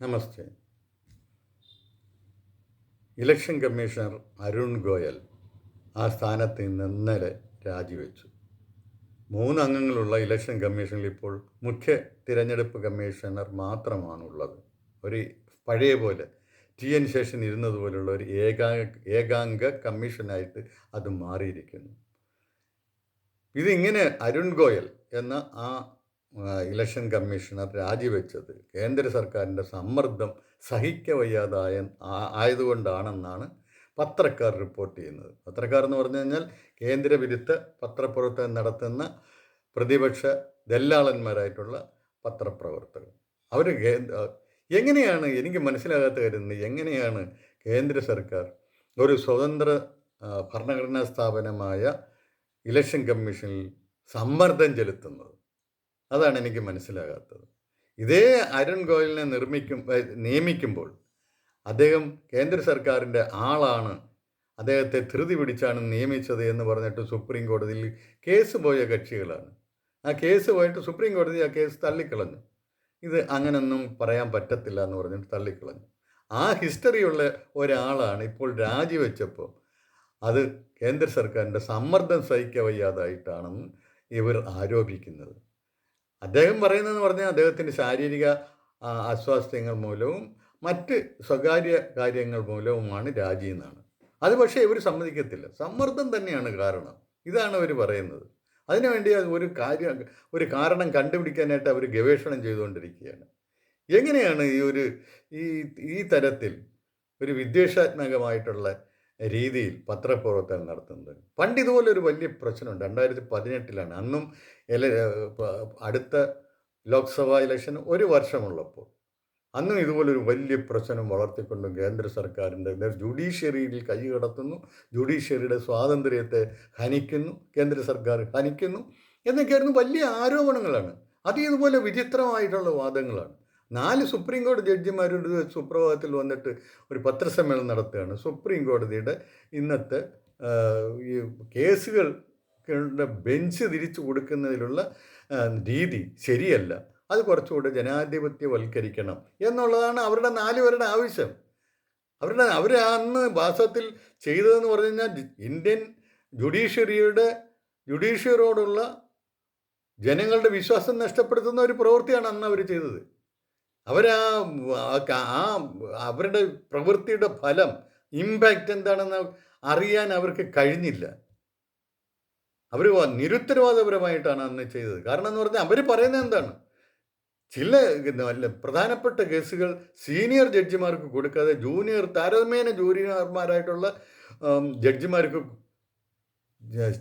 നമസ്തേ. Election commissioner Arun Goyal ആ സ്ഥാനത്ത് നിന്ന് ഇന്നലെ രാജിവെച്ചു. മൂന്ന് അംഗങ്ങളുള്ള ഇലക്ഷൻ കമ്മീഷനിൽ ഇപ്പോൾ മുഖ്യ തിരഞ്ഞെടുപ്പ് കമ്മീഷണർ മാത്രമാണുള്ളത്. ഒരു പഴയ പോലെ ടി എൻ ശേഷൻ ഇരുന്നതുപോലുള്ള ഒരു ഏകാ ഏകാംഗ കമ്മീഷനായിട്ട് അത് മാറിയിരിക്കുന്നു. ഇതിങ്ങനെ അരുൺ ഗോയൽ എന്ന ആ, ഇലക്ഷൻ കമ്മീഷണർ രാജിവെച്ചത് കേന്ദ്ര സർക്കാരിന്റെ സമ്മർദ്ദം സഹിക്കവയ്യാതായ ആയതുകൊണ്ടാണെന്നാണ് പത്രക്കാർ റിപ്പോർട്ട് ചെയ്യുന്നത്. പത്രക്കാർ എന്ന് പറഞ്ഞു കഴിഞ്ഞാൽ കേന്ദ്ര വിരുദ്ധ പത്രപ്രവർത്തനം നടത്തുന്ന പ്രതിപക്ഷ ദല്ലാളന്മാരായിട്ടുള്ള പത്രപ്രവർത്തകർ. അവർ എങ്ങനെയാണ് എനിക്ക് മനസ്സിലാകാത്ത കരുതുന്നത് എങ്ങനെയാണ് കേന്ദ്ര സർക്കാർ ഒരു സ്വതന്ത്ര ഭരണഘടനാ സ്ഥാപനമായ ഇലക്ഷൻ കമ്മീഷനിൽ സമ്മർദ്ദം ചെലുത്തുന്നത്? അതാണ് എനിക്ക് മനസ്സിലാകാത്തത്. ഇതേ അരുൺ ഗോയലിനെ നിർമ്മിക്കും നിയമിക്കുമ്പോൾ അദ്ദേഹം കേന്ദ്ര സർക്കാരിന്റെ ആളാണ്. അദ്ദേഹത്തെ ധൃതി പിടിച്ചാണ് നിയമിച്ചത് എന്ന് പറഞ്ഞിട്ട് സുപ്രീം കോടതിയിൽ കേസ് പോയ കക്ഷികളാണ്. ആ കേസ് പോയിട്ട് സുപ്രീം കോടതി ആ കേസ് തള്ളിക്കളഞ്ഞു. ഇത് അങ്ങനൊന്നും പറയാൻ പറ്റത്തില്ല എന്ന് പറഞ്ഞിട്ട് തള്ളിക്കളഞ്ഞു. ആ ഹിസ്റ്ററിയുള്ള ഒരാളാണ് ഇപ്പോൾ രാജിവെച്ചപ്പോൾ അത് കേന്ദ്ര സർക്കാരിന്റെ സമ്മർദ്ദം സഹിക്കവയ്യാതായിട്ടാണെന്ന് ഇവർ ആരോപിക്കുന്നത്. അദ്ദേഹം പറയുന്നതെന്ന് പറഞ്ഞാൽ അദ്ദേഹത്തിന്റെ ശാരീരിക അസ്വാസ്ഥ്യങ്ങൾ മൂലവും മറ്റ് സ്വകാര്യ കാര്യങ്ങൾ മൂലവുമാണ് രാജി എന്നാണ്. അത് പക്ഷേ ഇവർ സമ്മതിക്കത്തില്ല. സമ്മർദ്ദം തന്നെയാണ് കാരണം. ഇതാണ് അവർ പറയുന്നത്. അതിനുവേണ്ടി അത് ഒരു കാര്യം ഒരു കാരണം കണ്ടുപിടിക്കാനായിട്ട് അവർ ഗവേഷണം ചെയ്തുകൊണ്ടിരിക്കുകയാണ്. എങ്ങനെയാണ് ഈ ഒരു ഈ ഈ തരത്തിൽ ഒരു വിദ്വേഷാത്മകമായിട്ടുള്ള രീതിയിൽ പത്രപ്രവർത്തനം നടത്തുന്നത്. പണ്ട് ഇതുപോലെ ഒരു വലിയ പ്രശ്നമുണ്ട്. രണ്ടായിരത്തി പതിനെട്ടിലാണ് അന്നും എല അടുത്ത ലോക്സഭാ ഇലക്ഷൻ ഒരു വർഷമുള്ളപ്പോൾ അന്നും ഇതുപോലൊരു വലിയ പ്രശ്നം വളർത്തിക്കൊണ്ടും കേന്ദ്ര സർക്കാരിന്റെ ജുഡീഷ്യറിയിൽ കൈ കടത്തുന്നു. ജുഡീഷ്യറിയുടെ സ്വാതന്ത്ര്യത്തെ ഹനിക്കുന്നു. കേന്ദ്ര സർക്കാർ ഹനിക്കുന്നു. എന്നൊക്കെയായിരുന്നു വലിയ ആരോപണങ്ങളാണ്. അത് ഇതുപോലെ വിചിത്രമായിട്ടുള്ള വാദങ്ങളാണ്. നാല് സുപ്രീം കോടതി ജഡ്ജിമാരുടെ സുപ്രഭാതത്തിൽ വന്നിട്ട് ഒരു പത്രസമ്മേളനം നടത്തുകയാണ്. സുപ്രീം കോടതിയുടെ ഇന്നത്തെ ഈ കേസുകൾ ബെഞ്ച് തിരിച്ചു കൊടുക്കുന്നതിലുള്ള രീതി ശരിയല്ല. അത് കുറച്ചുകൂടെ ജനാധിപത്യവൽക്കരിക്കണം എന്നുള്ളതാണ് അവരുടെ നാല് പേരുടെ ആവശ്യം. അവരുടെ അവർ അന്ന് വാസത്തിൽ ചെയ്തതെന്ന് പറഞ്ഞു കഴിഞ്ഞാൽ ഇന്ത്യൻ ജുഡീഷ്യറിയുടെ ജുഡീഷ്യറിയോടുള്ള ജനങ്ങളുടെ വിശ്വാസം നഷ്ടപ്പെടുത്തുന്ന ഒരു പ്രവൃത്തിയാണ് അന്ന് അവർ ചെയ്തത്. അവരാ ആ അവരുടെ പ്രവൃത്തിയുടെ ഫലം ഇമ്പാക്റ്റ് എന്താണെന്ന് അറിയാൻ അവർക്ക് കഴിഞ്ഞില്ല. അവർ നിരുത്തരവാദപരമായിട്ടാണ് അന്ന് ചെയ്തത്. കാരണം എന്ന് പറഞ്ഞാൽ അവർ പറയുന്നത് എന്താണ്? ചില പ്രധാനപ്പെട്ട കേസുകൾ സീനിയർ ജഡ്ജിമാർക്ക് കൊടുക്കാതെ ജൂനിയർ താരതമ്യേന ജൂനിയർമാരായിട്ടുള്ള ജഡ്ജിമാർക്ക്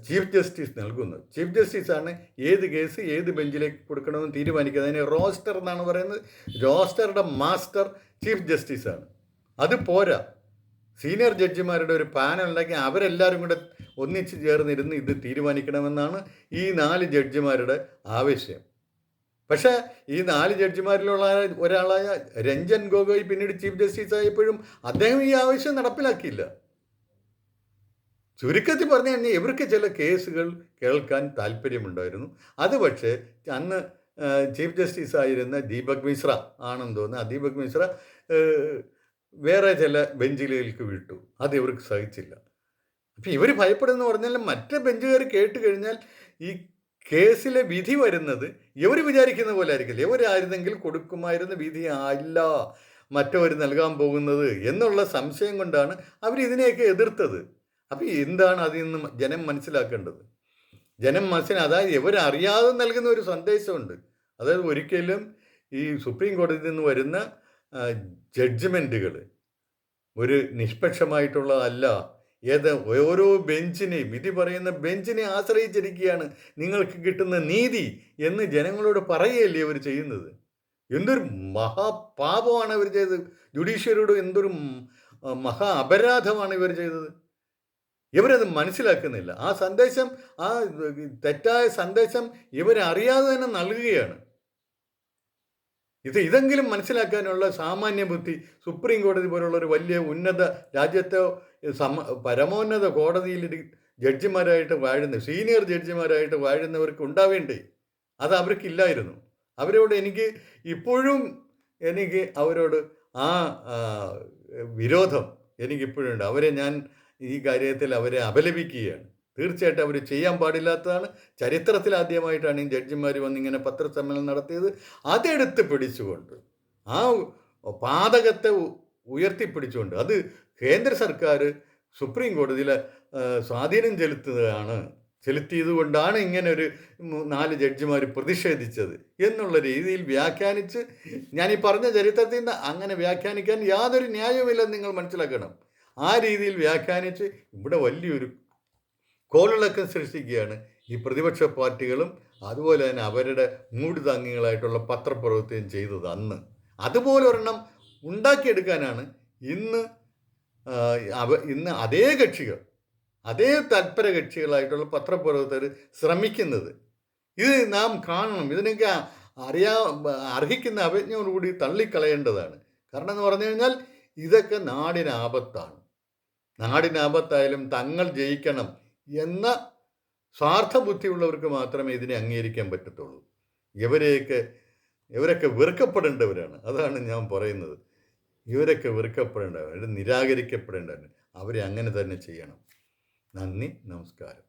ചീഫ് ജസ്റ്റിസ് നൽകുന്നത് ചീഫ് ജസ്റ്റിസാണ് ഏത് കേസ് ഏത് ബെഞ്ചിലേക്ക് കൊടുക്കണമെന്ന് തീരുമാനിക്കുന്നത് അതിന് റോസ്റ്റർ എന്നാണ് പറയുന്നത്. റോസ്റ്ററുടെ മാസ്റ്റർ ചീഫ് ജസ്റ്റിസാണ്. അത് പോരാ. സീനിയർ ജഡ്ജിമാരുടെ ഒരു പാനൽ ഉണ്ടാക്കി അവരെല്ലാവരും കൂടെ ഒന്നിച്ച് ചേർന്നിരുന്ന് ഇത് തീരുമാനിക്കണമെന്നാണ് ഈ നാല് ജഡ്ജിമാരുടെ ആവശ്യം. പക്ഷേ ഈ നാല് ജഡ്ജിമാരിലുള്ള ഒരാളായ രഞ്ജൻ ഗൊഗോയ് പിന്നീട് ചീഫ് ജസ്റ്റിസ് ആയപ്പോഴും അദ്ദേഹം ഈ ആവശ്യം നടപ്പിലാക്കിയില്ല. ചുരുക്കത്തിൽ പറഞ്ഞു കഴിഞ്ഞാൽ ഇവർക്ക് ചില കേസുകൾ കേൾക്കാൻ താല്പര്യമുണ്ടായിരുന്നു. അത് പക്ഷേ അന്ന് ചീഫ് ജസ്റ്റിസ് ആയിരുന്ന ദീപക് മിശ്ര ആണെന്ന് തോന്നുന്നു. ആ ദീപക് മിശ്ര വേറെ ചില ബെഞ്ചിലേക്ക് വിട്ടു. അത് ഇവർക്ക് സഹിച്ചില്ല. അപ്പം ഇവർ ഭയപ്പെടുന്നു പറഞ്ഞാൽ മറ്റ് ബെഞ്ചുകാർ കേട്ട് കഴിഞ്ഞാൽ ഈ കേസിലെ വിധി വരുന്നത് ഇവർ വിചാരിക്കുന്ന പോലെ ആയിരിക്കില്ല. ഇവരായിരുന്നെങ്കിൽ കൊടുക്കുമായിരുന്ന വിധി അല്ല. മറ്റവർ നൽകാൻ പോകുന്നത് എന്നുള്ള സംശയം കൊണ്ടാണ് അവർ ഇതിനെയൊക്കെ എതിർത്തത്. അപ്പം എന്താണ് അതിൽ നിന്ന് ജനം മനസ്സിലാക്കേണ്ടത്? ജനം മനസ്സിന് അതായത് ഇവരറിയാതെ നൽകുന്ന ഒരു സന്ദേശമുണ്ട്. അതായത് ഒരിക്കലും ഈ സുപ്രീം കോടതിയിൽ നിന്ന് വരുന്ന ജഡ്ജ്മെന്റുകൾ ഒരു നിഷ്പക്ഷമായിട്ടുള്ളതല്ല. ഏത് ഓരോ ബെഞ്ചിനെയും വിധി പറയുന്ന ബെഞ്ചിനെ ആശ്രയിച്ചിരിക്കുകയാണ് നിങ്ങൾക്ക് കിട്ടുന്ന നീതി എന്ന് ജനങ്ങളോട് പറയുകയല്ലേ അവർ ചെയ്യുന്നത്? എന്തൊരു മഹാപാപമാണ് ഇവർ ചെയ്തത്. ജുഡീഷ്യറിയോട് എന്തൊരു മഹാ അപരാധമാണ് ഇവർ ചെയ്തത്. ഇവരത് മനസ്സിലാക്കുന്നില്ല. ആ സന്ദേശം ആ തെറ്റായ സന്ദേശം ഇവരറിയാതെ തന്നെ നൽകുകയാണ്. ഇത് ഇതെങ്കിലും മനസ്സിലാക്കാനുള്ള സാമാന്യ ബുദ്ധി സുപ്രീം കോടതി പോലുള്ള ഒരു വലിയ ഉന്നത രാജ്യത്തെ സമ പരമോന്നത കോടതിയിൽ ജഡ്ജിമാരായിട്ട് വാഴുന്ന സീനിയർ ജഡ്ജിമാരായിട്ട് വാഴുന്നവർക്ക് ഉണ്ടാവേണ്ടേ? അത് അവർക്കില്ലായിരുന്നു. അവരോട് എനിക്ക് ഇപ്പോഴും എനിക്ക് അവരോട് ആ വിരോധം എനിക്കിപ്പോഴുണ്ട്. അവരെ ഞാൻ ഈ കാര്യത്തിൽ അവരെ അപലപിക്കുകയാണ്. തീർച്ചയായിട്ടും അവർ ചെയ്യാൻ പാടില്ലാത്തതാണ്. ചരിത്രത്തിൽ ആദ്യമായിട്ടാണ് ഈ ജഡ്ജിമാർ വന്നിങ്ങനെ പത്രസമ്മേളനം നടത്തിയത്. അതെടുത്ത് പിടിച്ചുകൊണ്ട് ആ പാതകത്തെ ഉയർത്തിപ്പിടിച്ചുകൊണ്ട് അത് കേന്ദ്ര സർക്കാർ സുപ്രീം കോടതിയിലെ സ്വാധീനം ചെലുത്തുകയാണ് ചെലുത്തിയത് കൊണ്ടാണ് ഇങ്ങനെ ഒരു നാല് ജഡ്ജിമാർ പ്രതിഷേധിച്ചത് എന്നുള്ള രീതിയിൽ വ്യാഖ്യാനിച്ച് ഞാൻ ഈ പറഞ്ഞ ചരിത്രത്തിൽ നിന്ന് അങ്ങനെ വ്യാഖ്യാനിക്കാൻ യാതൊരു ന്യായവുമില്ലെന്ന് നിങ്ങൾ മനസ്സിലാക്കണം. ആ രീതിയിൽ വ്യാഖ്യാനിച്ച് ഇവിടെ വലിയൊരു കോളിളക്കം സൃഷ്ടിക്കുകയാണ്. ഈ പ്രതിപക്ഷ പാർട്ടികളും അതുപോലെ തന്നെ അവരുടെ മൂടുതാങ്ങികളായിട്ടുള്ള പത്രപ്രവർത്തനം ചെയ്തത് അന്ന്. അതുപോലെ ഒരെണ്ണം ഉണ്ടാക്കിയെടുക്കാനാണ് ഇന്ന് അവ ഇന്ന് അതേ കക്ഷികൾ അതേ തൽപര കക്ഷികളായിട്ടുള്ള പത്രപ്രവർത്തകർ ശ്രമിക്കുന്നത്. ഇത് നാം കാണണം. ഇതിനൊക്കെ അറിയാ അർഹിക്കുന്ന അവജ്ഞയോടുകൂടി തള്ളിക്കളയേണ്ടതാണ്. കാരണം എന്ന് പറഞ്ഞു കഴിഞ്ഞാൽ ഇതൊക്കെ നാടിന് ആപത്താണ്. നാടിന് ആപത്തായാലും തങ്ങൾ ജയിക്കണം എന്ന സ്വാർത്ഥ ബുദ്ധിയുള്ളവർക്ക് മാത്രമേ ഇതിനെ അംഗീകരിക്കാൻ പറ്റത്തുള്ളൂ. ഇവരെയൊക്കെ ഇവരൊക്കെ വെറുക്കപ്പെടേണ്ടവരാണ്. അതാണ് ഞാൻ പറയുന്നത്. ഇവരൊക്കെ വെറുക്കപ്പെടേണ്ടവർ നിരാകരിക്കപ്പെടേണ്ടവർ അവരെ അങ്ങനെ തന്നെ ചെയ്യണം. നന്ദി നമസ്കാരം.